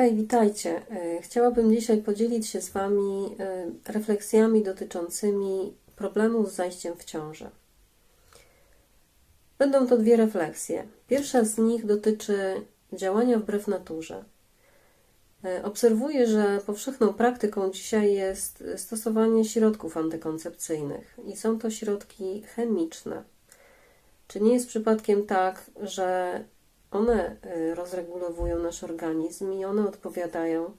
Hej, witajcie. E, Chciałabym dzisiaj podzielić się z Wami e, refleksjami dotyczącymi problemu z zajściem w ciążę. Będą to dwie refleksje. Pierwsza z nich dotyczy działania wbrew naturze. E, Obserwuję, że powszechną praktyką dzisiaj jest stosowanie środków antykoncepcyjnych i są to środki chemiczne. Czy nie jest przypadkiem tak, że one y, rozregulowują nasz organizm i one odpowiadają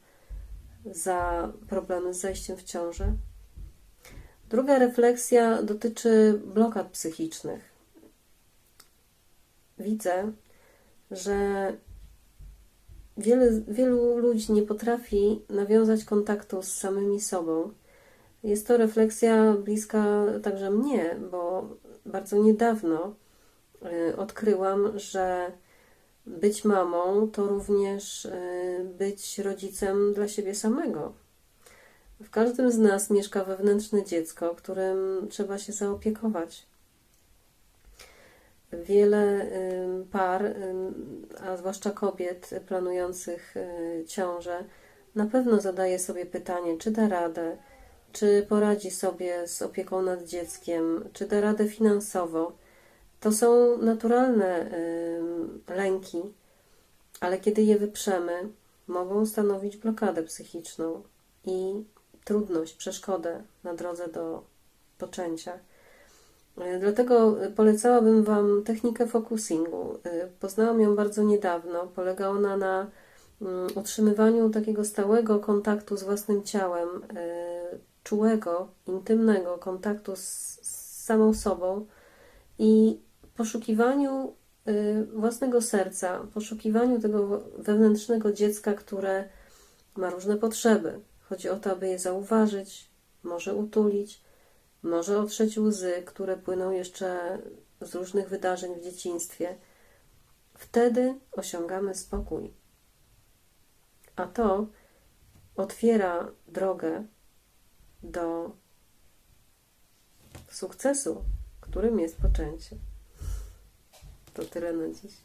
za problemy z zajściem w ciążę? Druga refleksja dotyczy blokad psychicznych. Widzę, że wiele, wielu ludzi nie potrafi nawiązać kontaktu z samymi sobą. Jest to refleksja bliska także mnie, bo bardzo niedawno y, odkryłam, że być mamą to również y, być rodzicem dla siebie samego. W każdym z nas mieszka wewnętrzne dziecko, którym trzeba się zaopiekować. Wiele y, par, y, a zwłaszcza kobiet planujących ciążę, na pewno zadaje sobie pytanie, czy da radę, czy poradzi sobie z opieką nad dzieckiem, czy da radę finansowo to są naturalne lęki, ale kiedy je wyprzemy, mogą stanowić blokadę psychiczną i trudność, przeszkodę na drodze do poczęcia. E, dlatego polecałabym Wam technikę focusingu. E, poznałam ją bardzo niedawno. Polega ona na mm, utrzymywaniu takiego stałego kontaktu z własnym ciałem, e, czułego, intymnego kontaktu z, z samą sobą i poszukiwaniu y, własnego serca, poszukiwaniu tego wewnętrznego dziecka, które ma różne potrzeby. Chodzi o to, aby je zauważyć, może utulić, może otrzeć łzy, które płyną jeszcze z różnych wydarzeń w dzieciństwie. Wtedy osiągamy spokój. A to otwiera drogę do sukcesu, którym jest poczęcie. Тобто Кто ты рано здесь?